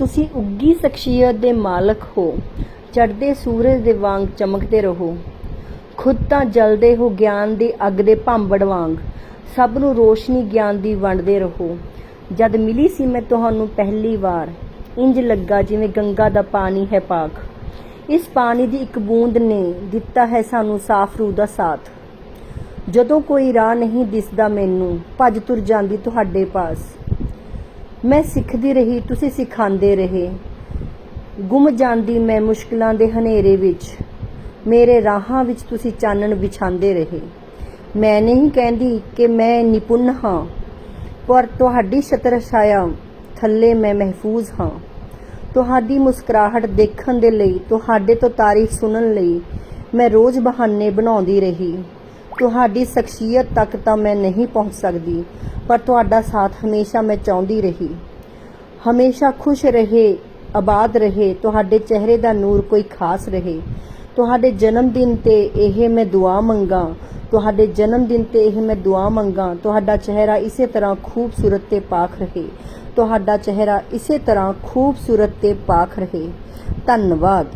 ਤੁਸੀਂ ਉੱਗੀ ਸ਼ਖਸੀਅਤ ਦੇ ਮਾਲਕ ਹੋ। ਚੜ੍ਹਦੇ ਸੂਰਜ ਦੇ ਵਾਂਗ ਚਮਕਦੇ ਰਹੋ। ਖੁਦ ਤਾਂ ਜਲਦੇ ਹੋ ਗਿਆਨ ਦੀ ਅੱਗ ਦੇ ਭਾਂਬੜ ਵਾਂਗ। ਸਭ ਨੂੰ ਰੋਸ਼ਨੀ ਗਿਆਨ ਦੀ ਵੰਡਦੇ ਰਹੋ। ਜਦ ਮਿਲੀ ਸੀ ਮੈਂ ਤੁਹਾਨੂੰ ਪਹਿਲੀ ਵਾਰ, ਇੰਜ ਲੱਗਾ ਜਿਵੇਂ ਗੰਗਾ ਦਾ ਪਾਣੀ ਹੈ ਪਾਕ। ਇਸ ਪਾਣੀ ਦੀ ਇੱਕ ਬੂੰਦ ਨੇ ਦਿੱਤਾ ਹੈ ਸਾਨੂੰ ਸਾਫ਼ ਰੂਹ ਦਾ ਸਾਥ। ਜਦੋਂ ਕੋਈ ਰਾਹ ਨਹੀਂ ਦਿਸਦਾ ਮੈਨੂੰ, ਭੱਜ ਤੁਰ ਜਾਂਦੀ ਤੁਹਾਡੇ ਪਾਸ। ਮੈਂ ਸਿੱਖਦੀ ਰਹੀ, ਤੁਸੀਂ ਸਿਖਾਉਂਦੇ ਰਹੇ। ਗੁੰਮ ਜਾਂਦੀ ਮੈਂ ਮੁਸ਼ਕਲਾਂ ਦੇ ਹਨੇਰੇ ਵਿੱਚ। ਮੇਰੇ ਰਾਹਾਂ ਵਿੱਚ ਤੁਸੀਂ ਚਾਨਣ ਵਿਛਾਉਂਦੇ ਰਹੇ। ਮੈਂ ਨਹੀਂ ਕਹਿੰਦੀ ਕਿ ਮੈਂ ਨਿਪੁੰਨ ਹਾਂ, ਪਰ ਤੁਹਾਡੀ ਛਤਰ ਛਾਇਆ ਥੱਲੇ ਮੈਂ ਮਹਿਫੂਜ਼ ਹਾਂ। ਤੁਹਾਡੀ ਮੁਸਕਰਾਹਟ ਦੇਖਣ ਦੇ ਲਈ, ਤੁਹਾਡੇ ਤੋਂ ਤਾਰੀਫ ਸੁਣਨ ਲਈ ਮੈਂ ਰੋਜ਼ ਬਹਾਨੇ ਬਣਾਉਂਦੀ ਰਹੀ। ਤੁਹਾਡੀ ਸ਼ਖਸੀਅਤ ਤੱਕ ਤਾਂ ਮੈਂ ਨਹੀਂ ਪਹੁੰਚ ਸਕਦੀ। ਪਰ ਤੁਹਾਡਾ ਸਾਥ ਹਮੇਸ਼ਾ ਮੈਂ ਚਾਹੁੰਦੀ ਰਹੀ। ਹਮੇਸ਼ਾ ਖੁਸ਼ ਰਹੇ, ਆਬਾਦ ਰਹੇ, ਤੁਹਾਡੇ ਚਿਹਰੇ ਦਾ ਨੂਰ ਕੋਈ ਖਾਸ ਰਹੇ। ਤੁਹਾਡੇ ਜਨਮ ਦਿਨ ਤੇ ਇਹ ਮੈਂ ਦੁਆ ਮੰਗਾ। ਤੁਹਾਡੇ ਜਨਮ ਦਿਨ ਤੇ ਇਹ ਮੈਂ ਦੁਆ ਮੰਗਾ। ਤੁਹਾਡਾ ਚਿਹਰਾ ਇਸੇ ਤਰ੍ਹਾਂ ਖੂਬਸੂਰਤ ਤੇ ਪਾਕ ਰਹੇ। ਤੁਹਾਡਾ ਚਿਹਰਾ ਇਸੇ ਤਰ੍ਹਾਂ ਖੂਬਸੂਰਤ ਤੇ ਪਾਕ ਰਹੇ। ਧੰਨਵਾਦ।